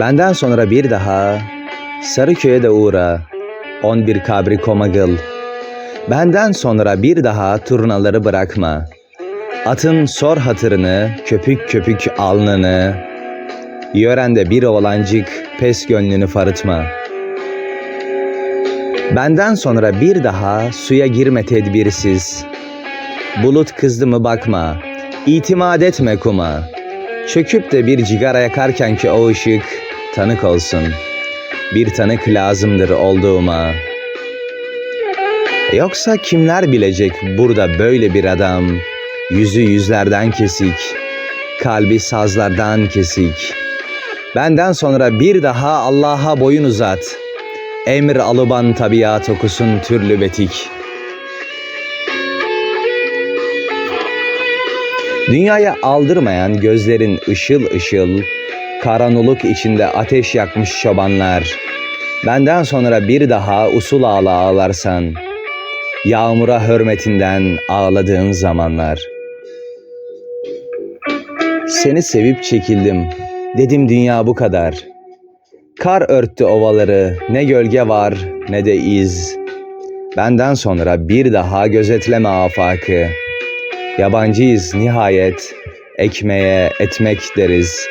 Benden sonra bir daha Sarıköy'e de uğra. 11 kabri komagıl. Benden sonra bir daha turnaları bırakma. Atın sor hatırını, köpük köpük alnını. Yörende bir oğlancık pes gönlünü farıtma. Benden sonra bir daha suya girme tedbirsiz. Bulut kızdı mı bakma, itimat etme kuma. Çöküp de bir cigara yakarken ki o ışık tanık olsun. Bir tanık lazımdır olduğuma. Yoksa kimler bilecek burada böyle bir adam, yüzü yüzlerden kesik, kalbi sazlardan kesik. Benden sonra bir daha Allah'a boyun uzat. Emir alıban tabiat okusun türlü betik. Dünyaya aldırmayan gözlerin ışıl ışıl, karanlık içinde ateş yakmış çobanlar. Benden sonra bir daha usul ağla ağlarsan, yağmura hürmetinden ağladığın zamanlar. Seni sevip çekildim, dedim dünya bu kadar. Kar örttü ovaları, ne gölge var ne de iz. Benden sonra bir daha gözetleme afakı. Yabancıyız nihayet, ekmeğe etmek deriz.